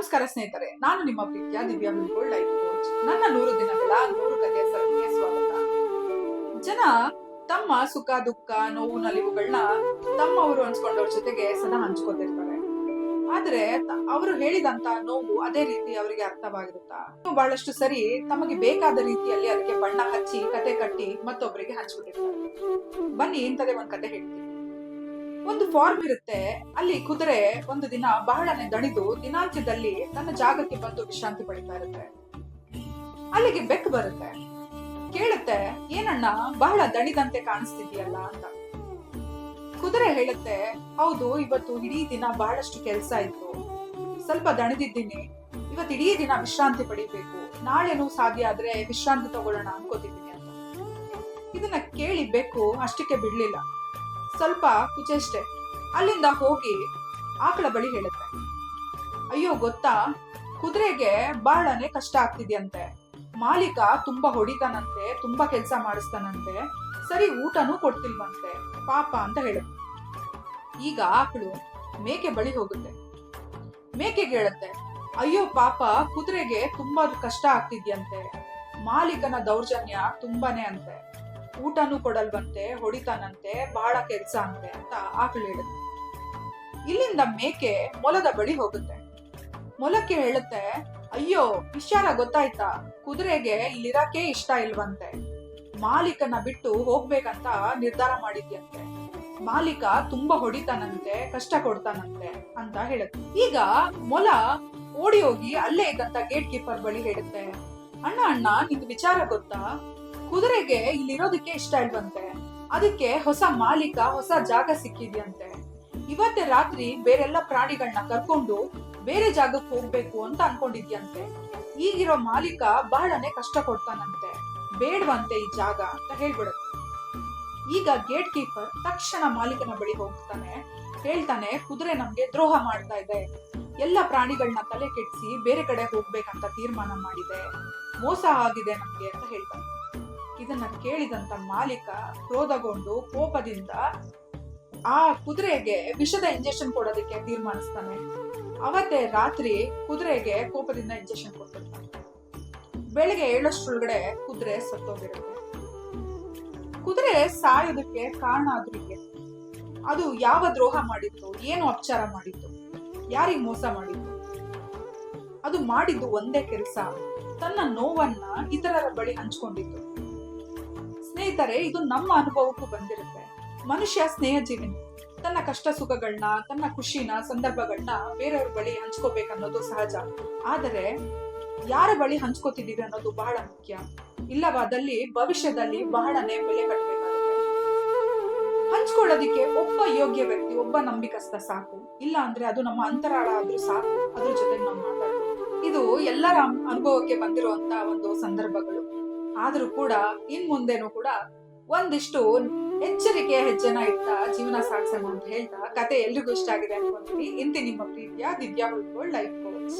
ನಮಸ್ಕಾರ ಸ್ನೇಹಿತರೆ, ನಾನು ನಿಮ್ಮ ಪ್ರೀತಿಯ ದಿವ್ಯಾ ಬಿಲ್ಕುಲ್ ಲೈಫ್ ಕೋಚ್. ನನ್ನ ನೂರು ದಿನಗಳ ನೂರು ಕಥೆ ಸರಣಿಗೆ ಸ್ವಾಗತ. ಜನ ತಮ್ಮ ಸುಖ, ದುಃಖ, ನೋವು ನಲಿವುಗಳನ್ನ ತಮ್ಮವರು ಅನ್ಸ್ಕೊಂಡವ್ರ ಜೊತೆಗೆ ಸದಾ ಹಂಚ್ಕೊತಿರ್ತಾರೆ. ಆದ್ರೆ ಅವರು ಹೇಳಿದಂತ ನೋವು ಅದೇ ರೀತಿ ಅವರಿಗೆ ಅರ್ಥವಾಗಿರುತ್ತಾ? ಬಹಳಷ್ಟು ಸರಿ ತಮಗೆ ಬೇಕಾದ ರೀತಿಯಲ್ಲಿ ಅದಕ್ಕೆ ಬಣ್ಣ ಹಚ್ಚಿ, ಕತೆ ಕಟ್ಟಿ ಮತ್ತೊಬ್ಬರಿಗೆ ಹಂಚ್ಕೊಂಡಿರ್ತಾರೆ ಬನ್ನಿ ಇಂಥದೇ ಒಂದ್ ಕತೆ ಹೇಳ್ತೀನಿ. ಒಂದು ಫಾರ್ಮ್ ಇರುತ್ತೆ. ಅಲ್ಲಿ ಕುದುರೆ ಒಂದು ದಿನ ಬಹಳನೆ ದಣಿದು ದಿನಾಂತ್ಯದಲ್ಲಿ ತನ್ನ ಜಾಗಕ್ಕೆ ಬಂದು ವಿಶ್ರಾಂತಿ ಪಡಿತಾ ಇರುತ್ತೆ. ಅಲ್ಲಿಗೆ ಬೆಕ್ಕು ಬರುತ್ತೆ. ಕೇಳುತ್ತೆ, ಏನಣ್ಣ, ಬಹಳ ದಣಿದಂತೆ ಕಾಣಿಸ್ತಿದ್ಯಲ್ಲ ಅಂತ. ಕುದುರೆ ಹೇಳುತ್ತೆ, ಹೌದು, ಇವತ್ತು ಇಡೀ ದಿನ ಬಹಳಷ್ಟು ಕೆಲಸ ಇತ್ತು. ಸ್ವಲ್ಪ ದಣಿದಿದ್ದೀನಿ. ಇವತ್ತು ಇಡೀ ದಿನ ವಿಶ್ರಾಂತಿ ಪಡಿಬೇಕು. ನಾಳೆನೂ ಸಾಧ್ಯ ಆದ್ರೆ ವಿಶ್ರಾಂತಿ ತಗೊಳ್ಳೋಣ ಅನ್ಕೋತಿದ್ದೀನಿ ಅಂತ. ಇದನ್ನ ಕೇಳಿ ಬೆಕ್ಕು ಅಷ್ಟಕ್ಕೆ ಬಿಡ್ಲಿಲ್ಲ. ಸ್ವಲ್ಪ ಕುಚೇಷ್ಟೆ ಅಲ್ಲಿಂದ ಹೋಗಿ ಆಕಳ ಬಳಿ ಹೇಳುತ್ತೆ ಅಯ್ಯೋ ಗೊತ್ತಾ, ಕುದುರೆಗೆ ಬಹಳನೇ ಕಷ್ಟ ಆಗ್ತಿದ್ಯಂತೆ. ಮಾಲೀಕ ತುಂಬಾ ಹೊಡಿತಾನಂತೆ, ತುಂಬಾ ಕೆಲಸ ಮಾಡಿಸ್ತಾನಂತೆ. ಸರಿ ಊಟನೂ ಕೊಡ್ತಿಲ್ವಂತೆ, ಪಾಪ ಅಂತ ಹೇಳುತ್ತೆ ಈಗ ಆಕಳು ಮೇಕೆ ಬಳಿ ಹೋಗುತ್ತೆ. ಮೇಕೆಗೆ ಹೇಳುತ್ತೆ, ಅಯ್ಯೋ ಪಾಪ, ಕುದುರೆಗೆ ತುಂಬಾ ಕಷ್ಟ ಆಗ್ತಿದ್ಯಂತೆ. ಮಾಲೀಕನ ದೌರ್ಜನ್ಯ ತುಂಬಾನೇ ಅಂತೆ. ಊಟನೂ ಕೊಡಲ್ವಂತೆ, ಹೊಡಿತಾನಂತೆ ಬಹಳ ಕೆಲ್ಸ ಅಂತೆ ಅಂತ ಆಕಳು ಹೇಳುತ್ತೆ. ಇಲ್ಲಿಂದ ಮೇಕೆ ಮೊಲದ ಬಳಿ ಹೋಗುತ್ತೆ. ಮೊಲಕ್ಕೆ ಹೇಳುತ್ತೆ, ಅಯ್ಯೋ ವಿಚಾರ ಗೊತ್ತಾಯ್ತಾ? ಕುದುರೆಗೆ ಇಲ್ಲಿರಕ್ಕೆ ಇಷ್ಟ ಇಲ್ವಂತೆ. ಮಾಲೀಕನ ಬಿಟ್ಟು ಹೋಗ್ಬೇಕಂತ ನಿರ್ಧಾರ ಮಾಡಿದ್ಯಂತೆ. ಮಾಲೀಕ ತುಂಬಾ ಹೊಡಿತಾನಂತೆ, ಕಷ್ಟ ಕೊಡ್ತಾನಂತೆ ಅಂತ ಹೇಳುತ್ತೆ. ಈಗ ಮೊಲ ಓಡಿ ಹೋಗಿ ಅಲ್ಲೇ ಇದ್ದಂತ ಗೇಟ್ ಕೀಪರ್ ಬಳಿ ಹೇಳುತ್ತೆ, ಅಣ್ಣ ಅಣ್ಣ, ನಿಂಗೆ ವಿಚಾರ ಗೊತ್ತಾ? ಕುದುರೆಗೆ ಇಲ್ಲಿರೋದಕ್ಕೆ ಇಷ್ಟ ಇಲ್ವಂತೆ? ಅದಕ್ಕೆ ಹೊಸ ಮಾಲೀಕ, ಹೊಸ ಜಾಗ ಸಿಕ್ಕಿದ್ಯಂತೆ. ಇವತ್ತೇ ರಾತ್ರಿ ಬೇರೆಲ್ಲ ಪ್ರಾಣಿಗಳನ್ನ ಕರ್ಕೊಂಡು ಬೇರೆ ಜಾಗಕ್ಕೆ ಹೋಗ್ಬೇಕು ಅಂತ ಅನ್ಕೊಂಡಿದ್ಯಂತೆ. ಈಗಿರೋ ಮಾಲೀಕ ಬಹಳನೇ ಕಷ್ಟ ಕೊಡ್ತಾನಂತೆ ಬೇಡವಂತೆ ಈ ಜಾಗ ಅಂತ ಹೇಳ್ಬಿಡುತ್ತೆ. ಈಗ ಗೇಟ್ ಕೀಪರ್ ತಕ್ಷಣ ಮಾಲೀಕನ ಬಳಿ ಹೋಗ್ತಾನೆ. ಹೇಳ್ತಾನೆ, ಕುದುರೆ ನಮ್ಗೆ ದ್ರೋಹ ಮಾಡ್ತಾ ಇದೆ. ಎಲ್ಲ ಪ್ರಾಣಿಗಳನ್ನ ತಲೆ ಕೆಡಿಸಿ ಬೇರೆ ಕಡೆ ಹೋಗ್ಬೇಕಂತ ತೀರ್ಮಾನ ಮಾಡಿದೆ. ಮೋಸ ಆಗಿದೆ ನಮ್ಗೆ ಅಂತ ಹೇಳ್ತಾನೆ. ಇದನ್ನ ಕೇಳಿದಂತ ಮಾಲೀಕ ಕ್ರೋಧಗೊಂಡು ಕೋಪದಿಂದ ಆ ಕುದುರೆಗೆ ವಿಷದ ಇಂಜೆಕ್ಷನ್ ಕೊಡೋದಕ್ಕೆ ತೀರ್ಮಾನಿಸ್ತಾನೆ. ಅವತ್ತೇ ರಾತ್ರಿ ಕುದುರೆಗೆ ಕೋಪದಿಂದ ಇಂಜೆಕ್ಷನ್ ಕೊಟ್ಟಿರ್ತಾನೆ ಬೆಳಿಗ್ಗೆ ಏಳಷ್ಟರೊಳಗಡೆ ಕುದುರೆ ಸತ್ತೋಗಿರುತ್ತೆ. ಕುದುರೆ ಸಾಯೋದಕ್ಕೆ ಕಾರಣ ಆದ್ರಿಗೆ ಅದು ಯಾವ ದ್ರೋಹ ಮಾಡಿತ್ತು, ಏನು ಅಪಚಾರ ಮಾಡಿತ್ತು, ಯಾರಿಗ್ ಮೋಸ ಮಾಡಿತ್ತು? ಅದು ಮಾಡಿದ್ದು ಒಂದೇ ಕೆಲಸ. ತನ್ನ ನೋವನ್ನ ಇತರರ ಬಳಿ ಹಂಚ್ಕೊಂಡಿತ್ತು ಸ್ನೇಹಿತರೆ ಇದು ನಮ್ಮ ಅನುಭವಕ್ಕೂ ಬಂದಿರುತ್ತೆ. ಮನುಷ್ಯ ಸ್ನೇಹ ಜೀವಿನಿ ತನ್ನ ಕಷ್ಟ ಸುಖಗಳನ್ನ ತನ್ನ ಖುಷಿನ ಸಂದರ್ಭಗಳನ್ನ ಬೇರೆಯವ್ರ ಬಳಿ ಹಂಚ್ಕೋಬೇಕನ್ನೋದು ಸಹಜ. ಆದರೆ ಯಾರ ಬಳಿ ಹಂಚ್ಕೋತಿದ್ದೀವಿ ಅನ್ನೋದು ಬಹಳ ಮುಖ್ಯ. ಇಲ್ಲವಾದಲ್ಲಿ ಭವಿಷ್ಯದಲ್ಲಿ ಬಹಳನೇ ಬೆಲೆ ಕಟ್ಟಬೇಕಾಗುತ್ತೆ ಹಂಚ್ಕೊಳ್ಳೋದಿಕ್ಕೆ ಒಬ್ಬ ಯೋಗ್ಯ ವ್ಯಕ್ತಿ, ಒಬ್ಬ ನಂಬಿಕಸ್ಥ ಸಾಕು. ಇಲ್ಲ ಅಂದ್ರೆ ಅದು ನಮ್ಮ ಅಂತರಾಳ ಆದ್ರೂ ಸಾಕು. ಅದ್ರ ಜೊತೆ ನಾವು ಮಾತಾಡೋದು ಇದು ಎಲ್ಲರ ಅನುಭವಕ್ಕೆ ಬಂದಿರುವಂತ ಒಂದು ಸಂದರ್ಭಗಳು. ಆದ್ರೂ ಕೂಡ ಇನ್ ಮುಂದೆನೂ ಕೂಡ ಒಂದಿಷ್ಟು ಎಚ್ಚರಿಕೆಯ ಹೆಜ್ಜೆನ ಇಟ್ಟ ಜೀವನ ಸಾಗಿಸೋಣ ಅಂತ ಹೇಳ್ತಾ ಕತೆ ಎಲ್ರಿಗೂ ಇಷ್ಟ ಆಗಿದೆ ಅನ್ಕೊಂತೀನಿ. ಇಂತಿ ನಿಮ್ಮ ಪ್ರೀತಿಯ ದಿವ್ಯಾ ಉಳ್ಕೊಳ್ ಲೈಫ್ ಕೋಚ್